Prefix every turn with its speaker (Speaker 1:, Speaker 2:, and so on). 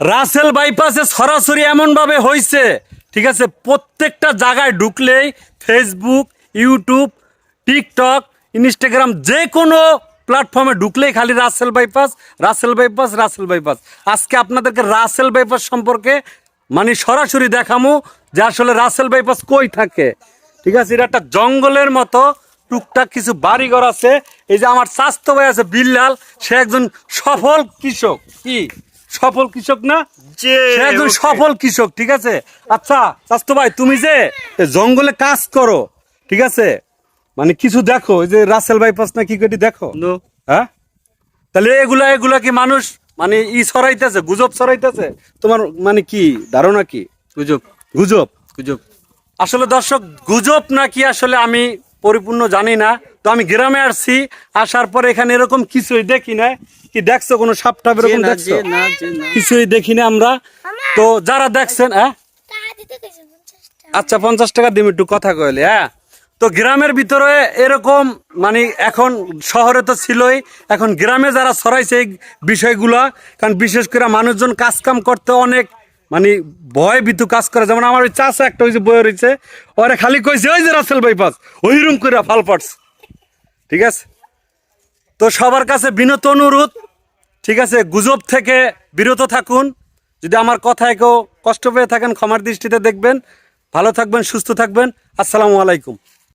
Speaker 1: রাসেল বাইপাসে সরাসরি এমনভাবে হয়েছে ঠিক আছে, প্রত্যেকটা জায়গায় ঢুকলেই ফেসবুক ইউটিউব টিকটক ইনস্টাগ্রাম যে কোনো প্ল্যাটফর্মে ঢুকলেই খালি Russell bypass Russell bypass Russell bypass. আজকে আপনাদেরকে রাসেল বাইপাস সম্পর্কে মানে সরাসরি দেখামো যে আসলে রাসেল বাইপাস কই থাকে। ঠিক আছে, এটা একটা জঙ্গলের মতো, টুকটাক কিছু বাড়িঘর আছে। এই যে আমার স্বাস্থ্য ভাই আছে বিল্লাল, সে একজন সফল কৃষক। কি? সফল কৃষক না?
Speaker 2: যে
Speaker 1: সে একজন সফল কৃষক ঠিক আছে? আচ্ছা স্বাস্থ্য ভাই তুমি যে জঙ্গলে কাজ করো ঠিক আছে? মানে কিছু দেখো এই যে রাসেল বাইপাস না কি কটি দেখো? হ্যাঁ? তাহলে এগুলা এগুলা কি মানুষ মানে ই ছড়াইতেছে গুজব ছড়াইতেছে? তোমার মানে কি ধারণা কি?
Speaker 2: গুজব।
Speaker 1: গুজব?
Speaker 2: গুজব।
Speaker 1: আসলে দর্শক গুজব নাকি আসলে আমি পরিপূর্ণ জানি না তো আমি গ্রামে আসছি আসার পরে এখানে এরকম কিছুই দেখি না কি দেখছ কোনো সাপ টাপ এরকম দেখছ? কিছুই দেখি না আমরা। তো যারা দেখছেন হ্যাঁ? আচ্ছা পঞ্চাশ টাকা দিম একটু কথা কইলে হ্যাঁ? তো গ্রামের ভিতরে এরকম মানে এখন শহরে তো ছিলই এখন গ্রামে যারা ছড়াইছে এই বিষয়গুলা কারণ বিশেষ করে মানুষজন কাজ কাম করতে অনেক মানে ভয় ভীতু কাজ করে। যেমন আমার ওই চাষা একটা ওই যে বয়ে রয়েছে ওরে খালি কইছে, ওই যে রাসেল বাইপাস ওইরকম করে ফাল পাটস। ঠিক আছে? তো সবার কাছে বিনত অনুরোধ, ঠিক আছে? গুজব থেকে বিরত থাকুন। যদি আমার কথায় কেউ কষ্ট পেয়ে থাকেন, ক্ষমার দৃষ্টিতে দেখবেন। ভালো থাকবেন, সুস্থ থাকবেন। আসসালামু আলাইকুম।